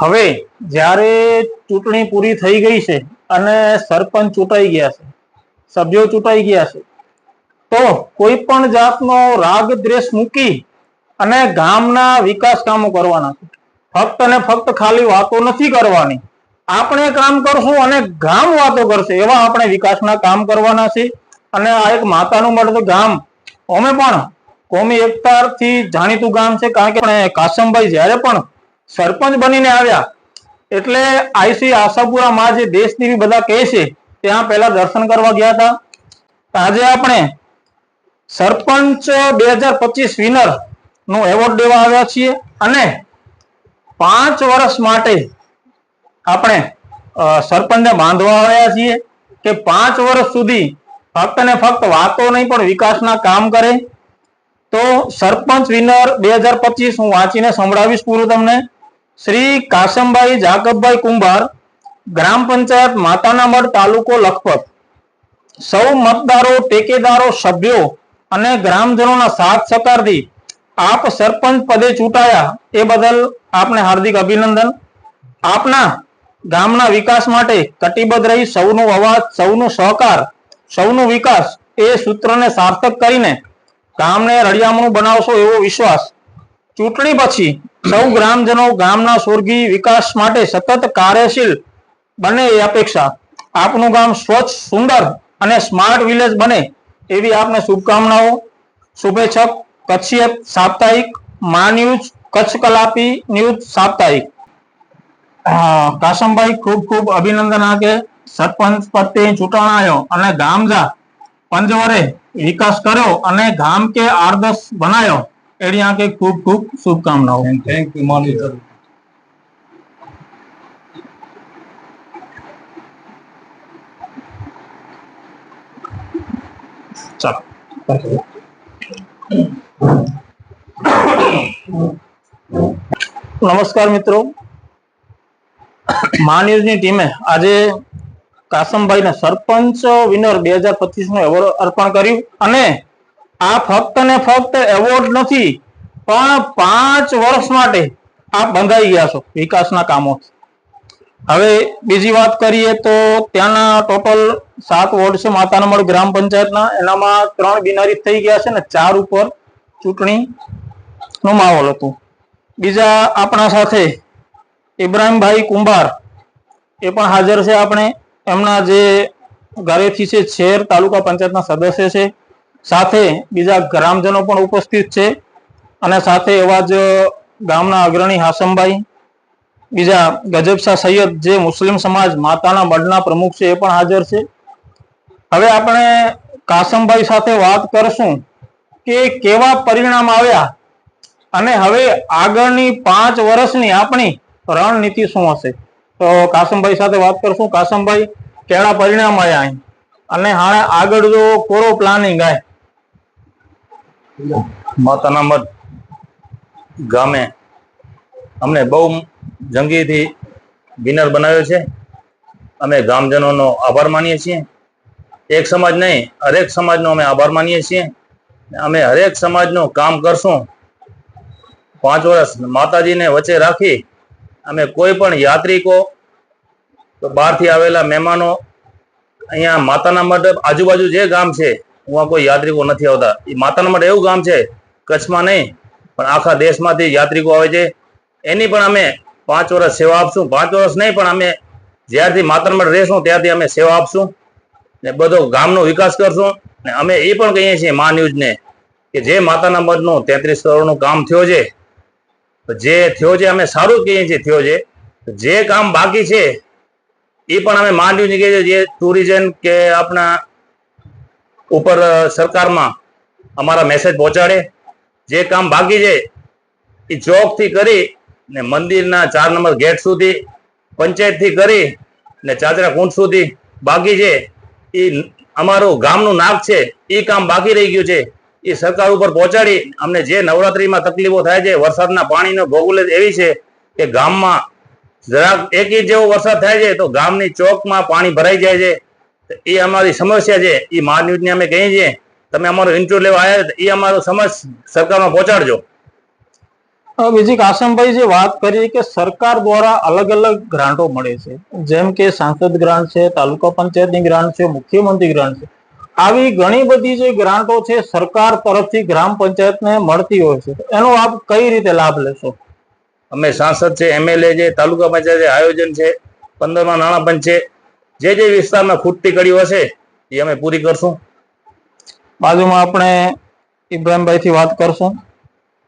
હવે જ્યારે ચૂંટણી પૂરી થઈ ગઈ છે અને સરપંચ ચૂંટાઈ ગયા છે, સભ્યો ચૂંટાઈ ગયા છે, તો કોઈ પણ જાતનો રાગ દ્વેષ મૂકી અને ગામના વિકાસ કામો કરવાના છે. ફક્ત અને ફક્ત ખાલી વાતો નથી કરવાની. આપણે કામ કરશું અને ગામ વાતો કરશે, એવા આપણે વિકાસના કામ કરવાના છે. અને આ એક માતાનું મળતું ગામ. અમે પણ કોમી એકતાથી જાણીતું ગામ છે, કારણ કે કાસમભાઈ જ્યારે પણ સરપંચ બનીને આવ્યા. એટલે આઈસી આશાપુરામાં જે દેશદેવી બધા કહે છે, ત્યાં પહેલા દર્શન કરવા ગયા હતા. આજે આપણે સરપંચ બે હજાર પચીસ વિનર નો એવોર્ડ દેવા આવ્યા છીએ અને પાંચ વર્ષ માટે આપણે સરપંચને બાંધવા આવ્યા છીએ કે પાંચ વર્ષ સુધી ફક્ત ને ફક્ત વાતો નહીં, પણ વિકાસના કામ કરે. તો સરપંચ વિનર બે હજાર પચીસ હું વાંચીને સંભળાવીશ પૂરું તમને. શ્રી કાસમભાઈ જાકબભાઈ કુંભાર, ગ્રામ પંચાયત માતાના મઢ તાલુકો લખપત. સૌ મતદારો, ટેકેદારો, સભ્યો અને ગ્રામજનોના સાથ સહકારથી આપ સરપંચ પદે ચૂંટાયા. એ બદલ આપને હાર્દિક અભિનંદન. આપના ગામના વિકાસ માટે કટિબદ્ધ રહી સૌનો અવાજ, સૌનો સહકાર, સૌનો વિકાસ એ સૂત્રને સાર્થક કરીને ગામને રળિયામણું બનાવશો એવો વિશ્વાસ. ચૂંટણી પછી સૌ ગ્રામજનો ગામના સ્વર્ગી વિકાસ માટે સતત કાર્યશીલ બને એ અપેક્ષા. આપનું ગામ સ્વચ્છ, સુંદર અને સ્માર્ટ વિલેજ બને એવી આપને શુભકામનાઓ. શુભેચ્છક, કચ્છિયત સાપ્તાહિક, મા ન્યૂઝ, કચ્છ કલાપી ન્યૂઝ સાપ્તાહિક. કાસમભાઈ ખૂબ ખૂબ અભિનંદન આગે સરપંચ પદથી ચૂંટાણાયો અને ગામજા પંચવરે વિકાસ કર્યો અને ગામ કે આદર્શ બનાયો. એની આગે ખૂબ ખૂબ શુભકામનાઓ થેન્ક યુ માની નમસ્કાર મિત્રો મા ન્યૂઝની ટીમે આજે કાસમભાઈને સરપંચ વિનર બે હજાર પચીસનું એવોર્ડ અર્પણ કર્યું અને આ ફક્ત ને ફક્ત એવોર્ડ નથી, પણ પાંચ વર્ષ માટે આપ બંધાઈ ગયા છો વિકાસના કામો હવે બીજી વાત કરીએ તો ત્યાંના ટોટલ સાત વોર્ડ છે માતાનામઢ ગ્રામ પંચાયતના, એનામાં ત્રણ બિનારી થઈ ગયા છે ને ચાર ઉપર ચૂંટણી નો માહોલ હતું. બીજા આપણા સાથે ઇબ્રાહીમભાઈ કુંભાર, એ પણ હાજર છે આપણે. એમના જે ઘરેથી છે છેર તાલુકા પંચાયતના સદસ્ય છે. સાથે બીજા ગ્રામજનો પણ ઉપસ્થિત છે અને સાથે એવા જ ગામના અગ્રણી હાસમભાઈ, બીજા ગજબશાહ સૈયદ જે મુસ્લિમ સમાજ માતાના મઢના પ્રમુખ છે એ પણ હાજર છે. હવે આપણે કાસમભાઈ સાથે વાત કરશું કે કેવા પરિણામ આવ્યા અને હવે આગળની પાંચ વર્ષની આપણી રણનીતિ શું હશે? તો કાસમભાઈ સાથે વાત કરશું. કાસમભાઈ, કેળા પરિણામ આવ્યા અને હાણે આગળ જો કોરો પ્લાનિંગ આય માતાના મઢ ગામે અમને બહુ જંગીથી વિનર બનાવ્યો છે. અમે ગામજનોનો આભાર માનીએ છીએ. એક સમાજ નહીં, હરેક સમાજનો અમે આભાર માનીએ છીએ. અમે હરેક સમાજનું કામ કરશું. પાંચ વર્ષ માતાજીને વચ્ચે રાખી અમે કોઈ પણ યાત્રિકો બહારથી આવેલા મહેમાનો, અહીંયા માતાના મઢ આજુબાજુ જે ગામ છે ઉવા કોઈ યાત્રિકો નથી આવતા. એ માતાના મઢ એવું ગામ છે, કચ્છમાં નહીં, પણ આખા દેશમાંથી યાત્રિકો આવે છે. એની પણ અમે પાંચ વર્ષ સેવા આપશું. પાંચ વર્ષ નહીં, પણ અમે જ્યારથી માતાના મઢ રહેશું, ત્યારથી અમે સેવા આપશું ને બધો ગામનો વિકાસ કરશું ને અમે એ પણ કહીએ છીએ મા ન્યૂઝને કે જે માતાના મઢનું તેત્રીસ કરોડનું કામ થયો છે જે થયો છે અમે સારું કહીએ છીએ થયો છે. જે કામ બાકી છે એ પણ અમે મા છે છીએ, જે ટુરિઝમ કે આપણા ઉપર સરકારમાં અમારા મેસેજ પહોંચાડે. જે કામ બાકી છે, એ ચોકથી કરી ને મંદિરના ચાર નંબર ગેટ સુધી, પંચાયતથી કરી ને ચાચરા કુંડ સુધી બાકી છે. એ અમારું ગામનું નાક છે એ કામ બાકી રહી ગયું છે. એ સરકાર ઉપર પહોંચાડી અમને જે નવરાત્રીમાં તકલીફો થાય છે, વરસાદના પાણીનો ભોગુલે એવી છે કે ગામમાં જરાક એક ઇંચ જેવો વરસાદ થાય છે, તો ગામની ચોકમાં પાણી ભરાઈ જાય છે. એ અમારી સમસ્યા છે. એ મા ન્યૂઝને અમે કહીએ છીએ. તમે અમારો ઇન્ટરવ્યુ લેવા આવ્યા એ અમારો સમજ સરકારમાં પહોંચાડજો. બીજી કાસમભાઈ જે વાત કરી કે સરકાર દ્વારા અલગ અલગ ગ્રાન્ટો મળે છે. જેમ કે સાંસદ ગ્રાન્ટ છે તાલુકા પંચાયતની ગ્રાન્ટ છે મુખ્યમંત્રી ગ્રાન્ટ છે. આવી ઘણી બધી જે ગ્રાન્ટો છે સરકાર તરફથી ગ્રામ પંચાયતને મળતી હોય છે. એનો આપ કઈ રીતે લાભ લેશો? અમે સાંસદ છે એમએલએ છે તાલુકા પંચાયત આયોજન છે પંદરમાં નાણાં પંચ છે જે જે વિસ્તારમાં ખૂટતી કડીઓ હશે એ અમે પૂરી કરશું. બાજુમાં આપણે ઇબ્રાહીમભાઈ થી વાત કરશું,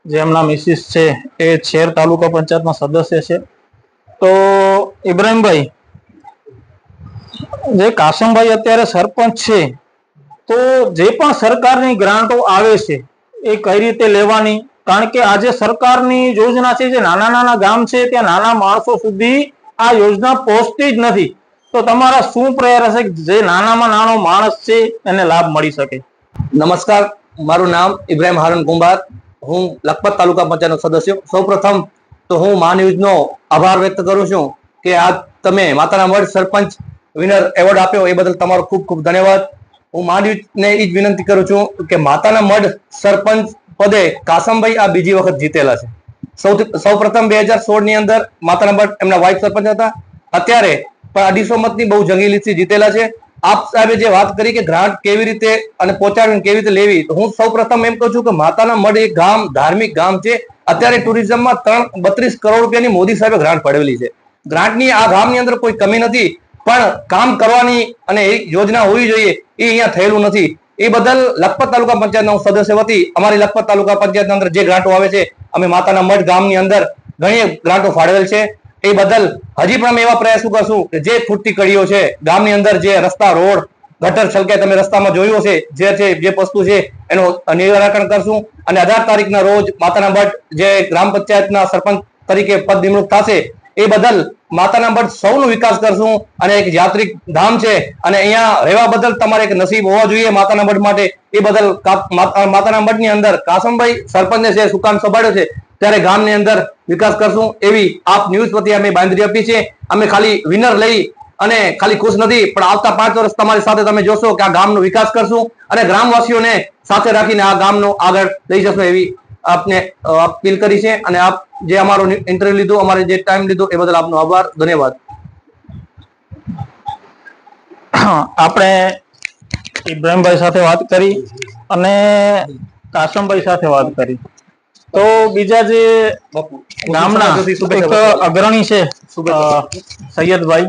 જે એમના મિસિસ છે, એ છેર તાલુકા પંચાયતના સદસ્ય છે. તો ઇબ્રાહીમભાઈ, જે કાસમભાઈ અત્યારે સરપંચ છે, તો જે પણ સરકારની ગ્રાન્ટો આવે છે, એ કઈ રીતે લેવાની? કારણ કે આજે સરકારની યોજના છે, જે નાના નાના ગામ છે, ત્યાં નાના માણસો સુધી આ યોજના પહોંચતી જ નથી. તો તમારા શું પ્રયાસ હશે જે નાનામાં નાનો માણસ છે એને લાભ મળી શકે? નમસ્કાર, મારું નામ ઇબ્રાહિમ હારન કુંભાર. હું લખપત તાલુકા પંચાયતનો સદસ્ય. સૌપ્રથમ તો હું મા ન્યૂઝનો આભાર વ્યક્ત કરું છું કે આ તમે માતાના મઢ સરપંચ વિનર એવોર્ડ આપ્યો એ બદલ તમારો ખૂબ ખૂબ ધન્યવાદ. હું મા ન્યૂઝને એ જ વિનંતી કરું છું કે માતાના મઢ સરપંચ પદે કાસમભાઈ આ બીજી વખત જીતેલા છે. સૌથી, સૌપ્રથમ બે હજાર સોળની અંદર માતાના મઢ એમના વાઇફ સરપંચ હતા. અત્યારે પણ અઢીસો મતની બહુ જંગી જીતેલા છે. આપ સાહેબે જે વાત કરી કે ગ્રાન્ટ કેવી રીતે અને પહોંચાડવી કેવી રીતે લેવી, તો હું સૌ એમ કહું છું કે માતાના મઢ એક ગામ, ધાર્મિક ગામ છે. અત્યારે ટુરિઝમમાં ત્રણ બત્રીસ કરોડ રૂપિયાની મોદી સાહેબે ગ્રાન્ટ પડેલી છે. ગ્રાન્ટની આ ગામની અંદર કોઈ કમી નથી, પણ કામ કરવાની અને એ યોજના હોવી જોઈએ એ અહીંયા થયેલું નથી. એ બદલ લખપત તાલુકા પંચાયતના હું સદસ્ય વતી અમારી લખપત તાલુકા પંચાયતના અંદર જે ગ્રાન્ટો આવે છે, અમે માતાના મઢ ગામની અંદર ઘણી ગ્રાન્ટો ફાળવેલ છે. એ બદલ હજી પણ અમે એવા પ્રયાસો કરશું કે જે ખૂટતી કડીઓ છે, ગામની અંદર જે રસ્તા, રોડ, ગટર છલકે તમે રસ્તામાં જોયું હશે, જે છે, જે વસ્તુ છે, એનું નિરાકરણ કરશું. અને અઢાર તારીખના રોજ માતાના ભટ્ટ જે ગ્રામ પંચાયતના સરપંચ તરીકે પદ નિમણૂક થશે, એ બદલ માતાના ભટ્ટ સૌનો વિકાસ કરશું. અને એક યાત્રિક ધામ છે, અને અહીંયા રહેવા બદલ તમારે એક નસીબ હોવા જોઈએ માતાના ભટ્ટ માટે. એ બદલ માતાના ભટ્ટની અંદર કાસમભાઈ સરપંચને છે, સુકાન સંભાળ્યો છે. ત્યારે ગામની અંદર વિકાસ કરશું એવી આપ ન્યૂઝ પ્રત્યે અમે બાંધરી આપી છે. અમે ખાલી વિનર લઈ અને ખાલી ખુશ નથી, પણ આવતા પાંચ વર્ષ તમારી સાથે તમે જોશો કે આ ગામનો વિકાસ કરશું અને ગ્રામવાસીઓને સાથે રાખીને આ ગામનો આગળ લઈ જશું એવી આપને અપીલ કરી છે. અને આપ જે અમારો ઇન્ટરવ્યુ લીધો, અમારે જે ટાઈમ લીધો એ બદલ આપનો આભાર. ધન્યવાદ. આપણે ઇબ્રાહીમભાઈ સાથે વાત કરી અને કાસમભાઈ સાથે વાત કરી. તો બીજા જે ગામના એક અગ્રણી છે સૈયદભાઈ.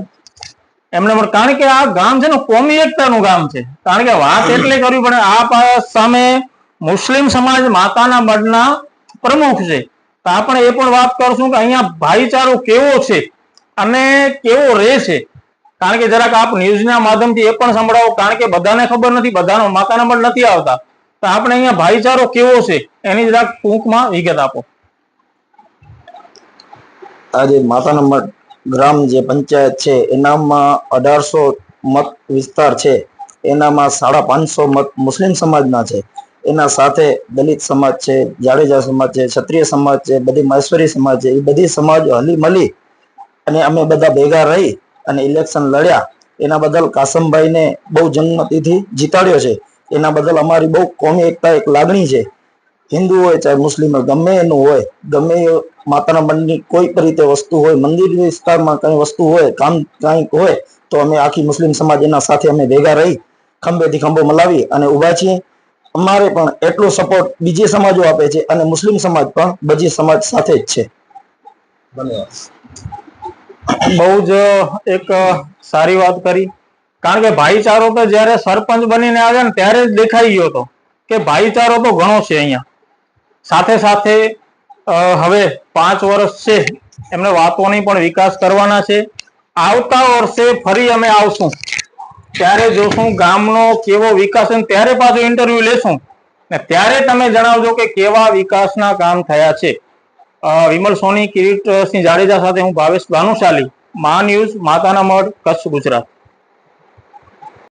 એમને પણ કારણ કે આ ગામ છે ને કોમી એકતાનું ગામ છે. કારણ કે વાત એટલે કરવી પડે આ સામે મુસ્લિમ સમાજ માતાના મઢના પ્રમુખ છે. તો આપણે એ પણ વાત કરશું કે અહીંયા ભાઈચારો કેવો છે અને કેવો રહે છે. કારણ કે જરાક આપ ન્યૂઝના માધ્યમથી એ પણ સંભળાવો કારણ કે બધાને ખબર નથી બધાનો માતાના મઢ નથી આવતા. તો આપણે અહીંયા ભાઈચારો કેવો છે એની જરાક ટૂંકમાં વિગત આપો. આજે માતાના મઠ ગ્રામ જે પંચાયત છે એનામાં અઢારસો મત વિસ્તાર છે. એનામાં સાડા પાંચસો મત મુસ્લિમ સમાજના છે. એના સાથે દલિત સમાજ છે, જાડેજા સમાજ છે, ક્ષત્રિય સમાજ છે, બધી મહેશ્વરી સમાજ છે, એ બધી સમાજ હલી મળી અને અમે બધા ભેગા રહી અને ઇલેક્શન લડ્યા. એના બદલ કાસમભાઈને બહુ જન્મતિથી જીતાડ્યો છે. એના બદલ અમારી બહુ કોમી એકતા એક લાગણી છે. હિન્દુ હોય ચાહે મુસ્લિમ હોય, ગમે એનું હોય, ગમે માતાના મનની કોઈ પણ રીતે વસ્તુ હોય, મંદિર વિસ્તારમાં કઈ વસ્તુ હોય, કામ કંઈક હોય, તો અમે આખી મુસ્લિમ સમાજ એના સાથે અમે ભેગા રહી, ખંભેથી ખંભો મલાવી અને ઊભા છીએ. અમારે પણ એટલો સપોર્ટ બીજી સમાજો આપે છે અને મુસ્લિમ સમાજ પણ બજી સમાજ સાથે જ છે. બહુ જ એક સારી વાત કરી. કારણ કે ભાઈચારો તો જ્યારે સરપંચ બનીને આવ્યા ને ત્યારે જ દેખાઈ ગયો હતો કે ભાઈચારો તો ઘણો છે અહીંયા. સાથે સાથે હવે પાંચ વર્ષ છે, એમને વાતોની પણ વિકાસ કરવાના છે. આવતા વર્ષે ફરી અમે આવશું. ત્યારે જોશું ગામનો કેવો વિકાસ છે ને ત્યારે પાછું ઇન્ટરવ્યુ લેશું. ને ત્યારે તમે જણાવજો કે કેવા વિકાસના કામ થયા છે. વિમલ સોની, કિરીટસિંહ જાડેજા સાથે હું ભાવેશ ભાનુશાલી, મા ન્યૂઝ, માતાના મઢ, કચ્છ ગુજરાત.